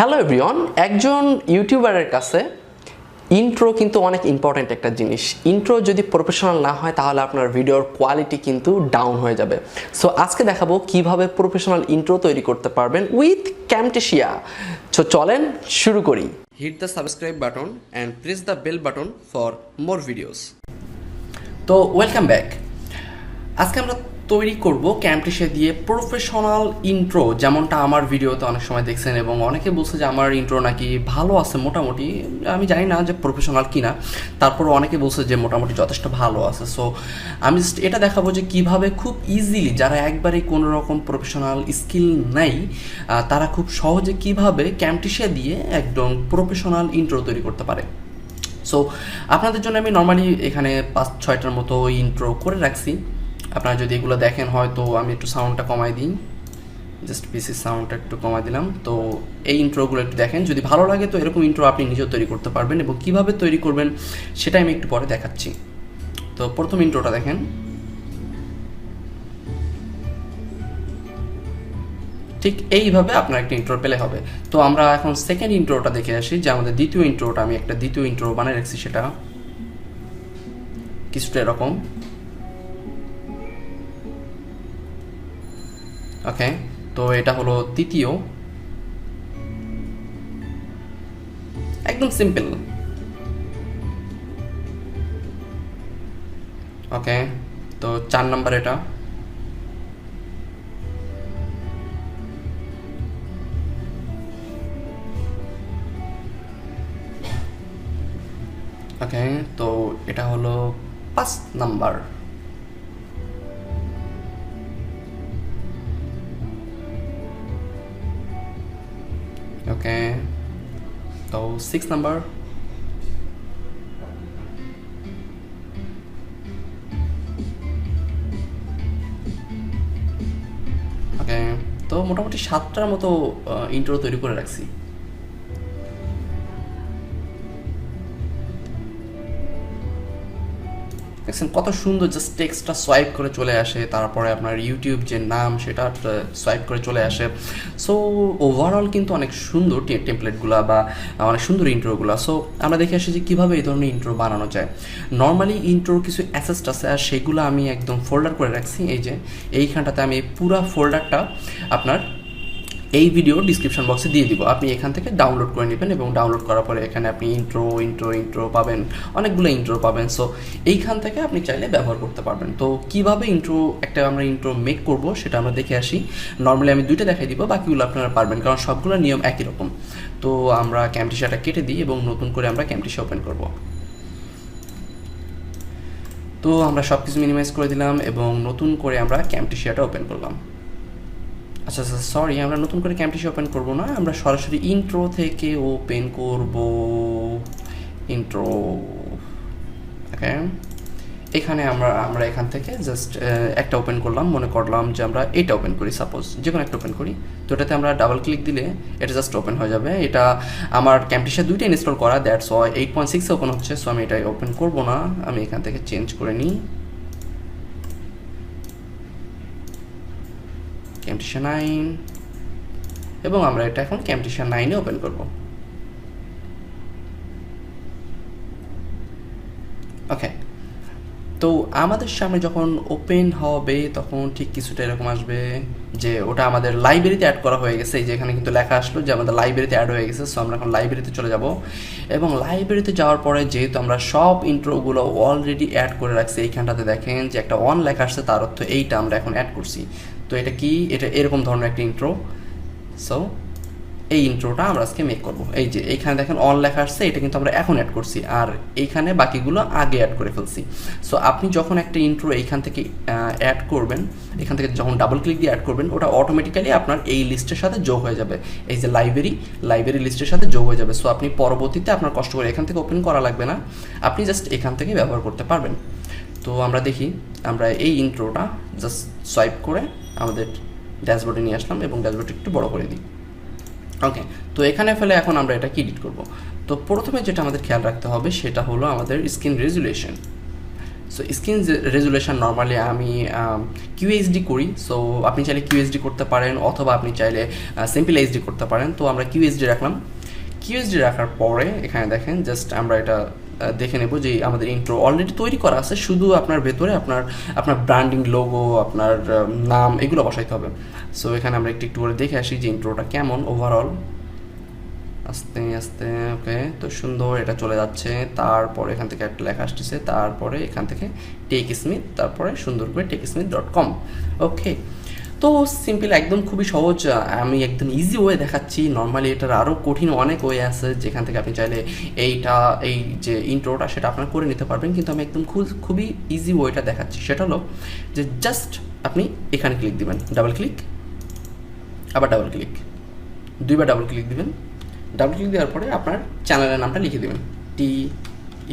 Hello everyone একজন ইউটিউবারের কাছে intro কিন্তু অনেক ইম্পর্ট্যান্ট একটা জিনিস। ইন্ট্রো যদি প্রফেশনাল না হয় তাহলে আপনার ভিডিওর কোয়ালিটি কিন্তু ডাউন হয়ে যাবে। সো আজকে দেখাবো কীভাবে প্রফেশনাল ইন্ট্রো তৈরি করতে পারবেন উইথ ক্যামটেশিয়া সো চলেন শুরু করি। Hit the subscribe button and press the bell button for more videos তো ওয়েলকাম ব্যাক আজকে আমরা তৈরি করব ক্যাম্পটিসে দিয়ে প্রফেশনাল ইন্ট্রো যেমনটা আমার ভিডিওতে অনেক সময় দেখছেন এবং অনেকে বলছে যে আমার ইন্ট্রো নাকি ভালো আছে মোটামুটি। আমি জানি না যে প্রফেশনাল কিনা। তারপর অনেকে বলছে যে মোটামুটি যথেষ্ট ভালো আছে। সো আমি এটা দেখাবো যে কীভাবে খুব ইজিলি যারা একবারেই কোনো রকম প্রফেশনাল স্কিল নেই তারা খুব সহজে কীভাবে ক্যাম্পটিসে দিয়ে একদম প্রফেশনাল ইন্ট্রো তৈরি করতে পারে। সো আপনাদের জন্য আমি নর্মালি এখানে পাঁচ ছয়টার মতো ইন্ট্রো করে রাখছি। আপনারা যদি এগুলো দেখেন, হয়তো আমি একটু সাউন্ডটা কমাই দিই। জাস্ট পিসির সাউন্ডটা একটু কমাই দিলাম। তো এই ইন্ট্রোগুলো একটু দেখেন। যদি ভালো লাগে, তো এরকম ইন্ট্রো আপনি নিজেও তৈরি করতে পারবেন এবং কীভাবে তৈরি করবেন সেটা আমি একটু পরে দেখাচ্ছি। তো প্রথম ইন্ট্রোটা দেখেন। ঠিক এইভাবে আপনার একটা ইন্ট্রো পেলে হবে। তো আমরা এখন সেকেন্ড ইন্ট্রোটা দেখে আসি, যে আমাদের দ্বিতীয় ইন্ট্রোটা আমি একটা দ্বিতীয় ইন্ট্রো বানিয়ে রাখছি সেটা। কিছুটা এরকম। ওকে তো এটা হলো তৃতীয়। একদম সিম্পল ওকে তো চার নাম্বার এটা। ওকে তো এটা হলো পাঁচ নাম্বার। ওকে তো সিক্স নাম্বার ওকে তো মোটামুটি সাতটার মতো ইন্ট্রো তৈরি করে রাখছি। দেখছেন কত সুন্দর জাস্ট টেক্সটটা সোয়াইপ করে চলে আসে, তারপরে আপনার ইউটিউব যে নাম সেটা সোয়াইপ করে চলে আসে। সো ওভারঅল কিন্তু অনেক সুন্দর টেমপ্লেটগুলো বা অনেক সুন্দর ইন্ট্রোগুলো সো আমরা দেখে আসি যে কীভাবে এই ধরনের ইন্ট্রো বানানো যায়। নর্মালি ইন্ট্রোর কিছু অ্যাসেস্ট আছে আর সেগুলো আমি একদম ফোল্ডার করে রাখছি। এই যে, এইখানটাতে আমি পুরা ফোল্ডারটা আপনার এই ভিডিও ডিসক্রিপশন বক্সে দিয়ে দিব। আপনি এখান থেকে ডাউনলোড করে নেবেন এবং ডাউনলোড করার পরে এখানে আপনি ইন্ট্রো ইন্ট্রো ইন্ট্রো পাবেন, অনেকগুলো ইন্ট্রো পাবেন। সো এইখান থেকে আপনি চাইলে ব্যবহার করতে পারবেন। তো, কীভাবে ইন্ট্রো একটা আমরা ইন্ট্রো মেক করব সেটা আমরা দেখে আসি। নর্মালি আমি দুইটা দেখাই দিব, বাকিগুলো আপনারা পারবেন, কারণ সবগুলো নিয়ম একই রকম। তো, আমরা ক্যামটিশাটা কেটে দিই এবং নতুন করে আমরা ক্যামটিশা ওপেন করব। তো, আমরা সব কিছু মিনিমাইজ করে দিলাম এবং নতুন করে আমরা ক্যামটিশিয়াটা ওপেন করলাম। আচ্ছা আচ্ছা সরি আমরা নতুন করে ক্যাম্পটিসি ওপেন করব না। আমরা সরাসরি ইন্ট্রো থেকে ওপেন করব। ইন্ট্রো ওকে এখানে আমরা আমরা এখান থেকে জাস্ট একটা ওপেন করলাম, মনে করলাম যে আমরা এটা ওপেন করি সাপোজ যে কোনো একটা ওপেন করি। তো এটাতে আমরা ডাবল ক্লিক দিলে এটা জাস্ট ওপেন হয়ে যাবে। এটা আমার ক্যাম্পটিসে দুইটা ইনস্টল করা দ্যাটস ওয়াই এইট পয়েন্ট সিক্সে ওপেন হচ্ছে সো আমি এটা ওপেন করব না। আমি এখান থেকে চেঞ্জ করে নিই। ক্যামটিশা নাইন এবং আমরা এটা এখন ক্যামটিশা নাইনে ওপেন করব। ওকে তো আমাদের সামনে যখন ওপেন হবে, তখন ঠিক কিছুটা এরকম আসবে যে ওটা আমাদের লাইব্রেরিতে অ্যাড করা হয়ে গেছে। যে এখানে কিন্তু লেখা আসলো যে আমাদের লাইব্রেরিতে অ্যাড হয়ে গেছে সো আমরা এখন লাইব্রেরিতে চলে যাব। এবং লাইব্রেরিতে যাওয়ার পরে যেহেতু আমরা সব ইন্ট্রোগুলো অলরেডি অ্যাড করে রাখছি, এইখানটাতে দেখেন যে একটা অন লেখা আসছে, তার অর্থ এইটা আমরা এখন অ্যাড করছি। তো এটা কি? এটা এরকম ধরনের একটা ইন্ট্রো সো এই ইন্ট্রোটা আমরা আজকে মেক করব। এই যে, এইখানে দেখেন অন লেখা আসছে, এটা কিন্তু আমরা এখন অ্যাড করছি। আর এইখানে বাকিগুলো আগে অ্যাড করে ফেলছি। সো আপনি যখন একটা ইন্ট্রো এইখান থেকে অ্যাড করবেন, এখান থেকে যখন ডাবল ক্লিক দিয়ে অ্যাড করবেন, ওটা অটোমেটিক্যালি আপনার এই লিস্টের সাথে যোগ হয়ে যাবে। এই যে লাইব্রেরি লাইব্রেরি লিস্টের সাথে যোগ হয়ে যাবে। সো আপনি পরবর্তীতে আপনার কষ্ট করে এখান থেকে ওপেন করা লাগবে না। আপনি জাস্ট এখান থেকে ব্যবহার করতে পারবেন। তো আমরা দেখি, আমরা এই ইন্ট্রোটা জাস্ট সোয়াইপ করে আমাদের ড্যাশবোর্ডে নিয়ে আসলাম এবং ড্যাশবোর্ডটা একটু বড় করে দিই। ওকে তো এখানে ফেলে এখন আমরা এটা কি এডিট করব। তো প্রথমে যেটা আমাদের খেয়াল রাখতে হবে সেটা হলো আমাদের screen resolution so screen resolution normally আমি কিউএইচডি করি। সো আপনি চাইলে কিউএইচডি করতে পারেন অথবা আপনি চাইলে সিম্পল এইচডি করতে পারেন। তো আমরা কিউএইচডি রাখলাম। কিউএসডি রাখার পরে এখানে দেখেন জাস্ট আমরা এটা দেখে নেব যে আমাদের ইন্ট্রো অলরেডি তৈরি করা আছে, শুধু আপনার ভেতরে আপনার আপনার ব্র্যান্ডিং লোগো আপনার নাম এগুলো বসাইতে হবে। সো এখানে আমরা একটু একটু করে দেখে আসি যে ইন্ট্রোটা কেমন ওভারঅল আস্তে আস্তে ওকে তো সুন্দর, এটা চলে যাচ্ছে। তারপরে এখান থেকে একটা লেখা আসতেছে, তারপরে এখান থেকে টেক স্মিথ তারপরে সুন্দর করে tech Smith dot com okay তো সিম্পল একদম খুবই সহজ আমি একদম ইজি ওয়ে দেখাচ্ছি। নর্মালি এটার আরও কঠিন অনেক ওয়ে আছে, যেখান থেকে আপনি চাইলে এইটা, এই যে ইন্ট্রোটা সেটা আপনার করে নিতে পারবেন। কিন্তু আমি একদম খুব, খুবই ইজি ওয়েটা দেখাচ্ছি। সেটা হলো যে জাস্ট আপনি এখানে ক্লিক দিবেন। ডাবল ক্লিক আবার ডাবল ক্লিক দুইবার ডাবল ক্লিক দিবেন। ডাবল ক্লিক দেওয়ার পরে আপনার চ্যানেলের নামটা লিখে দেবেন। T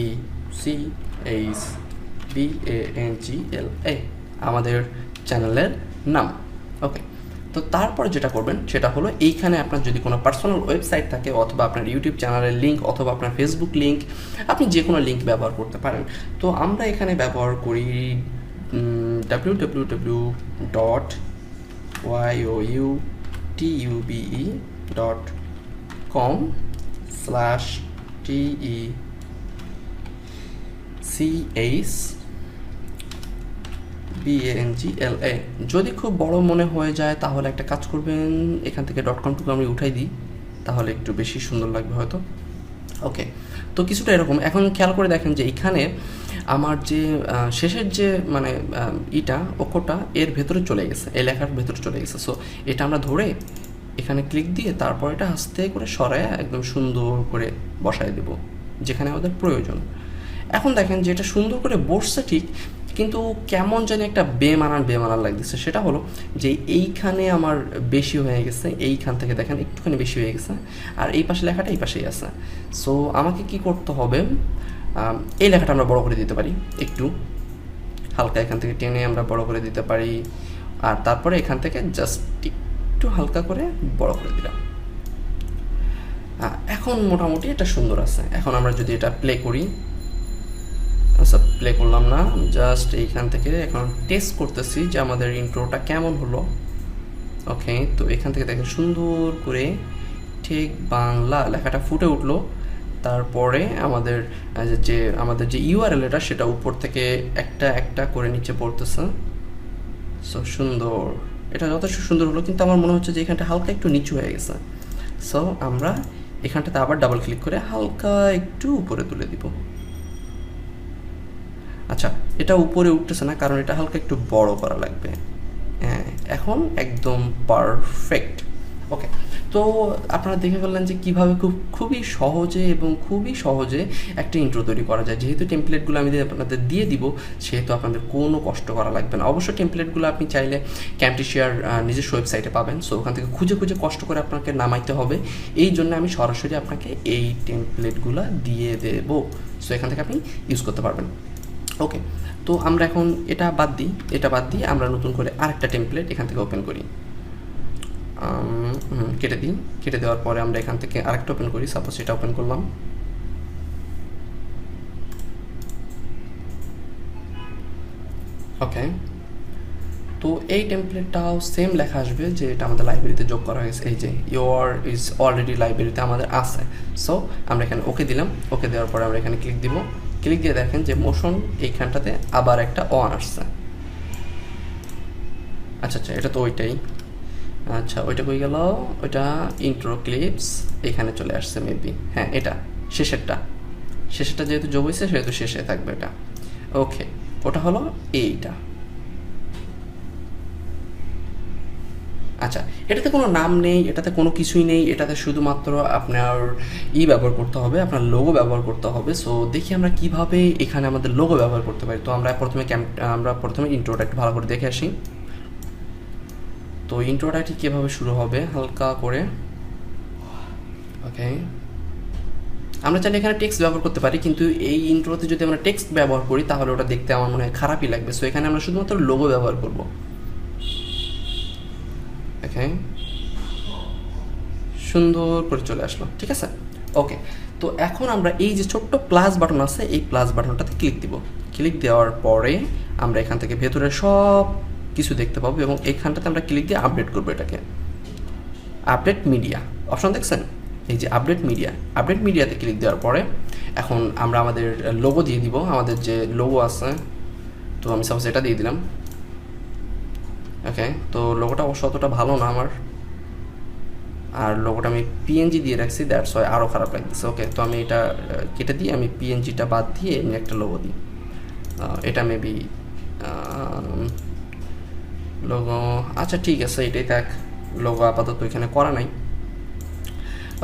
E C H B A N G L A আমাদের চ্যানেলের নাম। ওকে তো তারপর যেটা করবেন, সেটা হলো এইখানে আপনার যদি কোনো পার্সোনাল ওয়েবসাইট থাকে অথবা আপনার ইউটিউব চ্যানেলের লিঙ্ক অথবা আপনার ফেসবুক লিঙ্ক আপনি যে কোনো লিঙ্ক ব্যবহার করতে পারেন। তো আমরা এখানে ব্যবহার করি W W W dot Y O U T dot com slash T E C H B N G L A যদি খুব বড় মনে হয়ে যায়, তাহলে একটা কাজ করবেন, এখান থেকে ডট কম টুকু আমি উঠাই দিই, তাহলে একটু বেশি সুন্দর লাগবে হয়তো। ওকে তো কিছুটা এরকম। এখন খেয়াল করে দেখেন যে এখানে আমার যে শেষের যে মানে ইটা, অক্ষরটা, এর ভেতরে চলে গেছে, এই লেখার ভেতরে চলে গেছে। সো এটা আমরা ধরে এখানে ক্লিক দিয়ে তারপর এটা আস্তে করে সরায় একদম সুন্দর করে বসায় দেব, যেখানে আমাদের প্রয়োজন। এখন দেখেন যে এটা সুন্দর করে বসছে ঠিক কিন্তু কেমন জানি একটা বেমানান বেমানান লাগতেছে। সেটা হলো যে এইখানে আমার বেশি হয়ে গেছে, এইখান থেকে দেখেন একটুখানি বেশি হয়ে গেছে, আর এই পাশে লেখাটা এই পাশেই আছে। সো আমাকে কি করতে হবে? এই লেখাটা আমরা বড় করে দিতে পারি, একটু হালকা এখান থেকে টেনে আমরা বড় করে দিতে পারি, আর তারপরে এখান থেকে জাস্ট একটু হালকা করে বড় করে দিলাম। এখন মোটামুটি এটা সুন্দর আছে। এখন আমরা যদি এটা প্লে করি আচ্ছা প্লে করলাম না। জাস্ট এইখান থেকে এখন টেস্ট করতেছি যে আমাদের ইন্ট্রোটা কেমন হলো। ওকে তো এখান থেকে দেখেন সুন্দর করে ঠিক বাংলা লেখাটা ফুটে উঠল। তারপরে আমাদের যে আমাদের যে ইউআরএল এটা সেটা উপর থেকে একটা একটা করে নিচে পড়তেছে। সো সুন্দর। এটা যথেষ্ট সুন্দর হলো, কিন্তু আমার মনে হচ্ছে যে এখানটা হালকা একটু নিচু হয়ে গেছে। সো আমরা এখানটাতে আবার ডাবল ক্লিক করে হালকা একটু উপরে তুলে দিব। আচ্ছা এটা উপরে উঠতেছে না, কারণ এটা হালকা একটু বড় করা লাগবে। হ্যাঁ এখন একদম পারফেক্ট ওকে তো আপনারা দেখে ফেললেন যে কীভাবে খুব, খুবই সহজে এবং খুবই সহজে একটা ইন্ট্রো তৈরি করা যায়। যেহেতু টেমপ্লেটগুলো আমি আপনাদের দিয়ে দিব, সেহেতু আপনাদের কোনো কষ্ট করা লাগবে না। অবশ্য টেমপ্লেটগুলো আপনি চাইলে ক্যাম্পটিশিয়ার নিজস্ব ওয়েবসাইটে পাবেন। সো ওখান থেকে খুঁজে খুঁজে কষ্ট করে আপনাকে নামাইতে হবে। এই জন্য আমি সরাসরি আপনাকে এই টেমপ্লেটগুলো দিয়ে দেবো। সো এখান থেকে আপনি ইউজ করতে পারবেন। ওকে তো আমরা এখন এটা বাদ দিই, এটা বাদ দিয়ে আমরা নতুন করে আরেকটা টেমপ্লেট এখান থেকে ওপেন করি। কেটে দিই। কেটে দেওয়ার পরে আমরা এখান থেকে আরেকটা ওপেন করি সাপোজ এটা ওপেন করলাম। ওকে তো এই টেমপ্লেটটাও সেম লেখা আসবে, যে এটা আমাদের লাইব্রেরিতে যোগ করা হয়েছে। এই যে ইউর ইজ অলরেডি লাইব্রেরিতে আমাদের আছে। সো আমরা এখানে ওকে দিলাম। ওকে দেওয়ার পরে আমরা এখানে ক্লিক দিব। ক্লিক দিয়ে দেখেন যে মোশন এইখানটাতে আবার একটা অন আসছে। আচ্ছা আচ্ছা এটা তো ওইটাই। আচ্ছা ওইটা কই গেল? ওইটা ইন্ট্রো ক্লিপস এখানে চলে আসছে মেবি হ্যাঁ এটা, শেষেরটা। শেষেরটা যেহেতু হয়েছে সেহেতু শেষে থাকবে এটা। ওকে ওটা হলো এইটা। আচ্ছা এটাতে কোনো নাম নেই, এটাতে কোনো কিছুই নেই, এটাতে শুধুমাত্র আপনার ই ব্যবহার করতে হবে, আপনার লোগো ব্যবহার করতে হবে। সো দেখি আমরা কীভাবে এখানে আমাদের লোগো ব্যবহার করতে পারি। তো আমরা প্রথমে ক্যাম্প আমরা প্রথমে ইন্ট্রোটা একটু ভালো করে দেখে আসি। তো ইন্ট্রোটা ঠিক কীভাবে শুরু হবে? হালকা করে। ওকে আমরা চাইলে এখানে টেক্সট ব্যবহার করতে পারি, কিন্তু এই ইন্ট্রোতে যদি আমরা টেক্সট ব্যবহার করি, তাহলে ওটা দেখতে আমার মনে হয় খারাপই লাগবে। সো এখানে আমরা শুধুমাত্র লোগো ব্যবহার করব। ওকে? সুন্দর করে চলে আসলো, ঠিক আছে? ওকে, তো এখন আমরা এই যে ছোট্ট প্লাস বাটন আছে, এই প্লাস বাটনটাতে ক্লিক দিব। ক্লিক দেওয়ার পরে আমরা এখান থেকে ভেতরে সব কিছু দেখতে পাবো এবং এখানটাতে আমরা ক্লিক দিয়ে আপডেট করব এটাকে। আপডেট মিডিয়া অপশন দেখছেন? এই যে আপডেট মিডিয়া আপডেট মিডিয়াতে ক্লিক দেওয়ার পরে এখন আমরা আমাদের লোগো দিয়ে দিব, আমাদের যে লোগো আছে, তো আমি সাপোজ এটা দিয়ে দিলাম। ওকে তো লোগোটা অবশ্য অতটা ভালো না আমার। আর লোগোটা আমি পিএনজি দিয়ে রাখছি দ্যাটস ওয়াই আরও খারাপ লাগতেছে। ওকে তো আমি এটা কেটে দিয়ে আমি পিএনজিটা বাদ দিয়ে এমনি একটা লোগো দিই। এটা মেবি লোগো আচ্ছা ঠিক আছে, এটাই থাক। লোগো আপাতত এখানে করা নাই।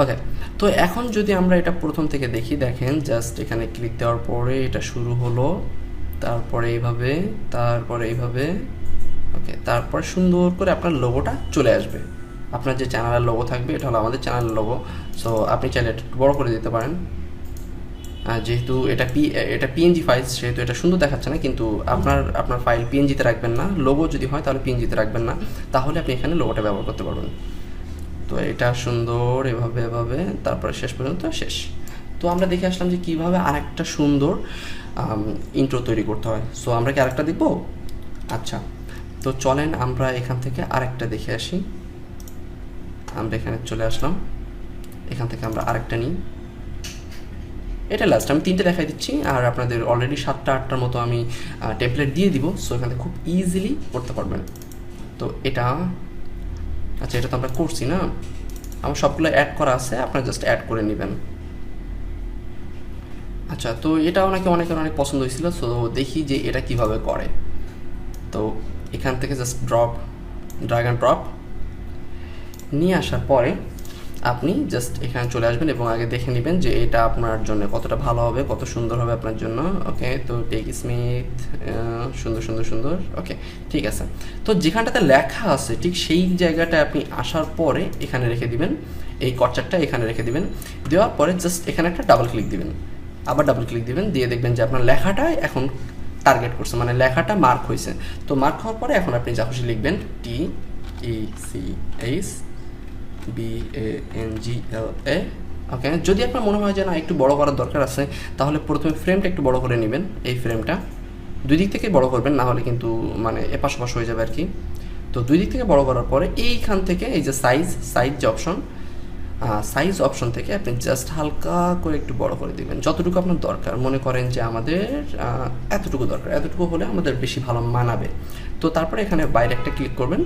ওকে তো এখন যদি আমরা এটা প্রথম থেকে দেখি, দেখেন জাস্ট এখানে ক্লিক দেওয়ার পরে এটা শুরু হলো। তারপরে এইভাবে তারপরে এইভাবে। ওকে তারপর সুন্দর করে আপনার লোগোটা চলে আসবে। আপনার যে চ্যানেলের লোগো থাকবে, এটা হলো আমাদের চ্যানেলের লোগো সো আপনি চাইলে এটা বড় করে দিতে পারেন। যেহেতু এটা পি এটা পিএনজি ফাইল সেহেতু এটা সুন্দর দেখাচ্ছে না, কিন্তু আপনার আপনার ফাইল পিএনজিতে রাখবেন না। লোগো যদি হয়, তাহলে পিএনজিতে রাখবেন না। তাহলে আপনি এখানে লোগোটা ব্যবহার করতে পারবেন। তো এটা সুন্দর, এভাবে এভাবে, তারপরে শেষ পর্যন্ত শেষ। তো আমরা দেখে আসলাম যে কীভাবে আরেকটা সুন্দর ইন্ট্রো তৈরি করতে হয়। সো আমরা কি আরেকটা দেখব? আচ্ছা। তো চলেন আমরা এখান থেকে আরেকটা দেখে আসি। আমরা এখানে চলে আসলাম। এখান থেকে আমরা আরেকটা নিই। এটা লাস্ট আমি তিনটে দেখাই দিচ্ছি, আর আপনাদের অলরেডি সাতটা, আটটার মতো আমি টেমপ্লেট দিয়ে দিব সো এখান থেকে খুব ইজিলি করতে পারবেন। তো এটা আচ্ছা এটা তো আমরা করছি না। আমার সবগুলো অ্যাড করা আছে, আপনারা জাস্ট অ্যাড করে নেবেন। আচ্ছা তো এটা ওনাকে অনেকের অনেক পছন্দ হয়েছিল সো দেখি যে এটা কীভাবে করে। তো এখান থেকে জাস্ট ড্রপ ড্রাগন ড্রপ নিয়ে আসার পরে আপনি জাস্ট এখানে চলে আসবেন এবং আগে দেখে নেবেন যে এটা আপনার জন্য কতটা ভালো হবে, কত সুন্দর হবে আপনার জন্য। ওকে তো টেক স্মিথ সুন্দর সুন্দর সুন্দর। ওকে ঠিক আছে। তো যেখানটাতে লেখা আছে, ঠিক সেই জায়গাটা আপনি আসার পরে এখানে রেখে দিবেন। এই কচারটা এখানে রেখে দিবেন। দেওয়ার পরে জাস্ট এখানে একটা ডাবল ক্লিক দিবেন। আবার ডাবল ক্লিক দিবেন। দিয়ে দেখবেন যে আপনার লেখাটা এখন টার্গেট করছে মানে লেখাটা মার্ক হয়েছে। তো মার্ক হওয়ার পরে এখন আপনি যা খুশি লিখবেন T E C H B A N G L A okay যদি আপনার মনে হয় যে না, একটু বড় করার দরকার আছে, তাহলে প্রথমে ফ্রেমটা একটু বড় করে নেবেন, এই ফ্রেমটা দুই দিক থেকে বড় করবেন, না হলে কিন্তু মানে এপাশ ওপাশ হয়ে যাবে আর কি। তো দুই দিক থেকে বড় করার পরে এইখান থেকে এই যে সাইজ সাইজ যে অপশন সাইজ অপশন থেকে আপনি জাস্ট হালকা করে একটু বড় করে দিবেন। যতটুকু আপনার দরকার। মনে করেন যে আমাদের এতটুকু দরকার। এতটুকু হলে আমাদের বেশি ভালো মানাবে। তো তারপরে এখানে বাইরে একটা ক্লিক করবেন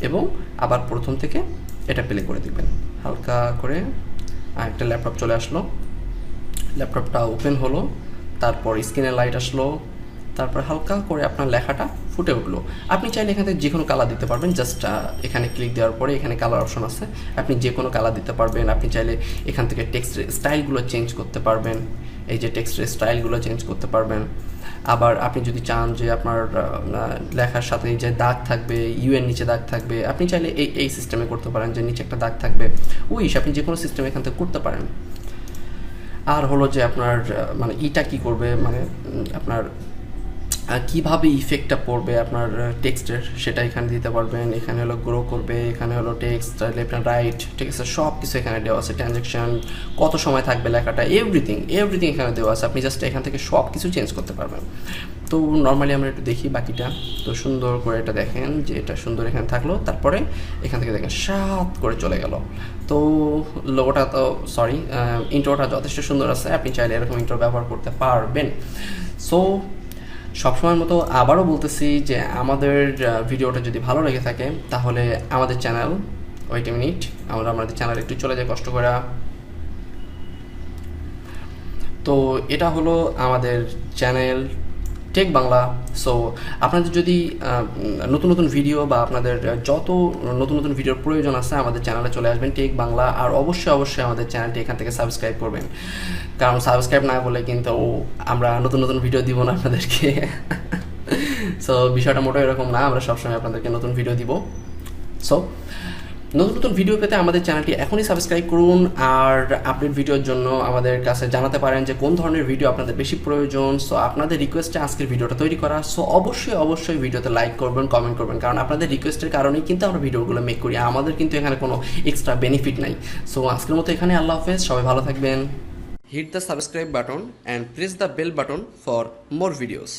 এবং আবার প্রথম থেকে এটা প্লে করে দিবেন হালকা করে একটা ল্যাপটপ চলে আসলো। ল্যাপটপটা ওপেন হলো। তারপর স্ক্রিনে লাইট আসলো। তারপর হালকা করে আপনার লেখাটা ফুটে উঠল। আপনি চাইলে এখান যে কোনো কালার দিতে পারবেন জাস্ট এখানে ক্লিক দেওয়ার পরে এখানে কালার অপশন আছে। আপনি যে কোনো কালার দিতে পারবেন, আপনি চাইলে এখান থেকে টেক্সটের স্টাইলগুলো চেঞ্জ করতে পারবেন। এই যে টেক্সটের স্টাইলগুলো চেঞ্জ করতে পারবেন। আবার আপনি যদি চান যে আপনার লেখার সাথে যে দাগ থাকবে ইউএন নিচে দাগ থাকবে, আপনি চাইলে এই এই সিস্টেমে করতে পারেন যে নিচে একটা দাগ থাকবে। উইশ আপনি যে কোনো সিস্টেমে এখান থেকে করতে পারেন। আর হলো যে আপনার মানে ইটা কি করবে? মানে আপনার কীভাবে ইফেক্টটা পড়বে আপনার টেক্সটের সেটা এখানে দিতে পারবেন। এখানে হলো গ্রো করবে, এখানে হলো টেক্সট লেফট অ্যান্ড রাইট ঠিক আছে? সব কিছু এখানে দেওয়া আছে। ট্রানজ্যাকশন কত সময় থাকবে লেখাটা? এভরিথিং এভরিথিং এখানে দেওয়া আছে। আপনি জাস্ট এখান থেকে সব কিছু চেঞ্জ করতে পারবেন। তো নর্মালি আমরা একটু দেখি বাকিটা। তো সুন্দর করে এটা দেখেন যে এটা সুন্দর এখানে থাকল। তারপরে এখান থেকে দেখেন সাত করে চলে গেল। তো লোগোটা তো সরি ইন্ট্রোটা যথেষ্ট সুন্দর আছে। আপনি চাইলে এরকম ইন্ট্রো ব্যবহার করতে পারবেন। সো সবসময়ের মতো আবারও বলতেছি যে আমাদের ভিডিওটা যদি ভালো লেগে থাকে, তাহলে আমাদের চ্যানেল, ওয়েট মিনিট, আমরা আমাদের চ্যানেল একটু চলে যায় কষ্ট করা। তো এটা হলো আমাদের চ্যানেল টেক বাংলা সো আপনাদের যদি নতুন নতুন ভিডিও বা আপনাদের যত নতুন নতুন ভিডিওর প্রয়োজন আছে, আমাদের চ্যানেলে চলে আসবেন টেক বাংলা আর অবশ্যই অবশ্যই আমাদের চ্যানেলটি এখান থেকে সাবস্ক্রাইব করবেন। কারণ সাবস্ক্রাইব না করলে কিন্তু আমরা নতুন নতুন ভিডিও দিব না আপনাদেরকে। সো বিষয়টা মোটেও এরকম না, আমরা সবসময় আপনাদেরকে নতুন ভিডিও দিব। সো নতুন নতুন ভিডিও পেতে আমাদের চ্যানেলটি এখনই সাবস্ক্রাইব করুন আর আপডেট ভিডিওর জন্য আমাদের কাছে জানাতে পারেন যে কোন ধরনের ভিডিও আপনাদের বেশি প্রয়োজন। সো আপনাদের রিকোয়েস্টে আজকের ভিডিওটা তৈরি করা। সো অবশ্যই অবশ্যই ভিডিওতে লাইক করবেন কমেন্ট করবেন, কারণ আপনাদের রিকোয়েস্টের কারণেই কিন্তু আমরা ভিডিওগুলো মেক করি। আমাদের কিন্তু এখানে কোনো এক্সট্রা বেনিফিট নাই। সো আজকের মতো এখানে আল্লাহ হাফেজ। সবাই ভালো থাকবেন। Hit the subscribe button and press the bell button for more videos